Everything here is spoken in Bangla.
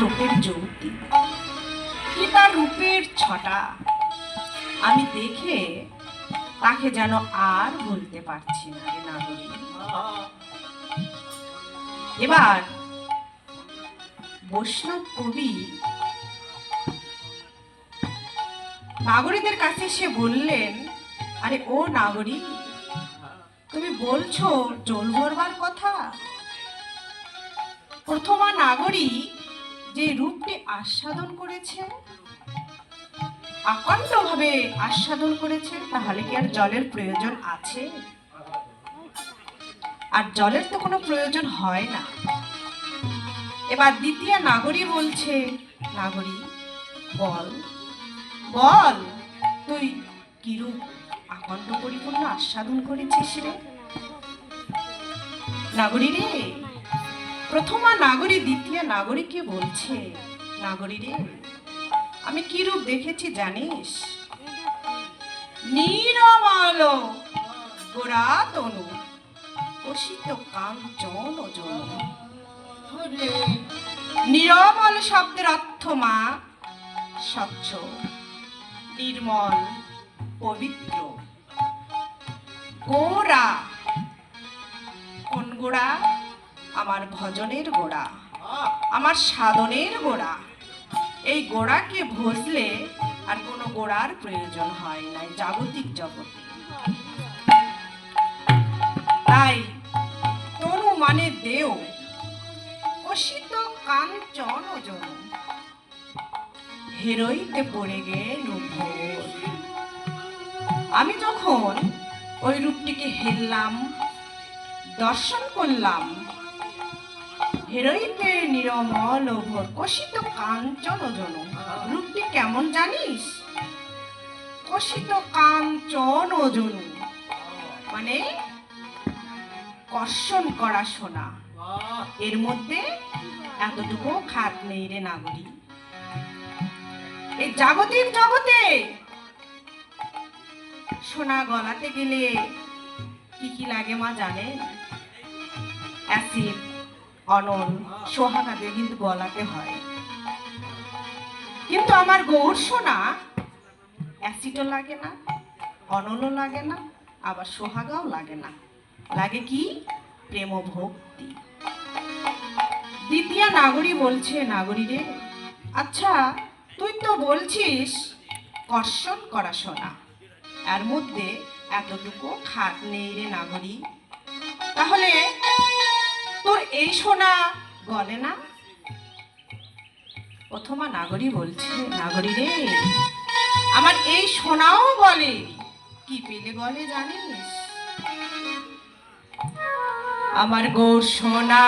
রূপের যৌতি রূপের ছটা। আমি দেখে তাকে যেন আর বলতে পারছি না রে এবার বৈষ্ণব কবি নাগরীদের কাছে এসে বললেন, আরে ও নাগরী তুমি বলছো জল ভরবার কথা? প্রথমা নাগরী যে রূপটি আস্বাদন করেছে আকান্তভাবে আস্বাদন করেছে, তাহলে কি আর জলের প্রয়োজন আছে? আর জলের তো কোনো প্রয়োজন হয় না। এবার দ্বিতীয় নাগরী বলছে, নাগরী, বল বল, তুই কিরূপ আকণ্ড পরিপূর্ণ আস্বাদন করেছিস রে? নাগরী রে প্রথমা নাগরী, দ্বিতীয় নাগরীকে বলছে? নাগরী রে আমি কি রূপ দেখেছি জানিস? নিরমাল গোড়া তনু অসিত কাঞ্চন জন নিরমল শব্দের অর্থ মা, স্বচ্ছ, নির্মল, পবিত্র। গোড়া কোন গোড়া আমার ভজনের গোড়া, আমার সাধনের গোড়া। এই গোড়াকে ভজলে আর কোনো গোড়ার প্রয়োজন হয় না জাগতিক জগতে। তাই তনু মানে দেও, অসিত কাঞ্চন জন। হেরোইতে পড়ে গেল আমি যখন ওই রূপটিকে হেললাম, দর্শন করলাম হেরোইতে নিরমল ও কষিত কাঞ্চন জন রূপটি কেমন জানিস? কষিত কাঞ্চন জন মানে কর্ষণ করা সোনা। এর মধ্যে এতটুকু খাত নেই রে নাগরী। এই জাগতিক জগতে সোনা গলাতে গেলে কি কি লাগে মা জানেন? অ্যাসিড অনল সোহাগাদের কিন্তু গলাতে হয়। কিন্তু আমার গৌর সোনা অ্যাসিডও লাগে না, অনলও লাগে না, আবার সোহাগাও লাগে না। লাগে কি? প্রেম ভক্তি দ্বিতীয় নাগরী বলছে, নাগরী রে আচ্ছা তুই তো বলছিস কর্ষণ করা সোনা। এর মধ্যে এতটুকু খাট নেই রে নাগরী। তাহলে তোর এই সোনা। গলে না। প্রথমা নাগরী বলছে, নাগরী রে, আমার এই সোনাও গলে কি পেলে গলে জানিস? আমার গৌর সোনা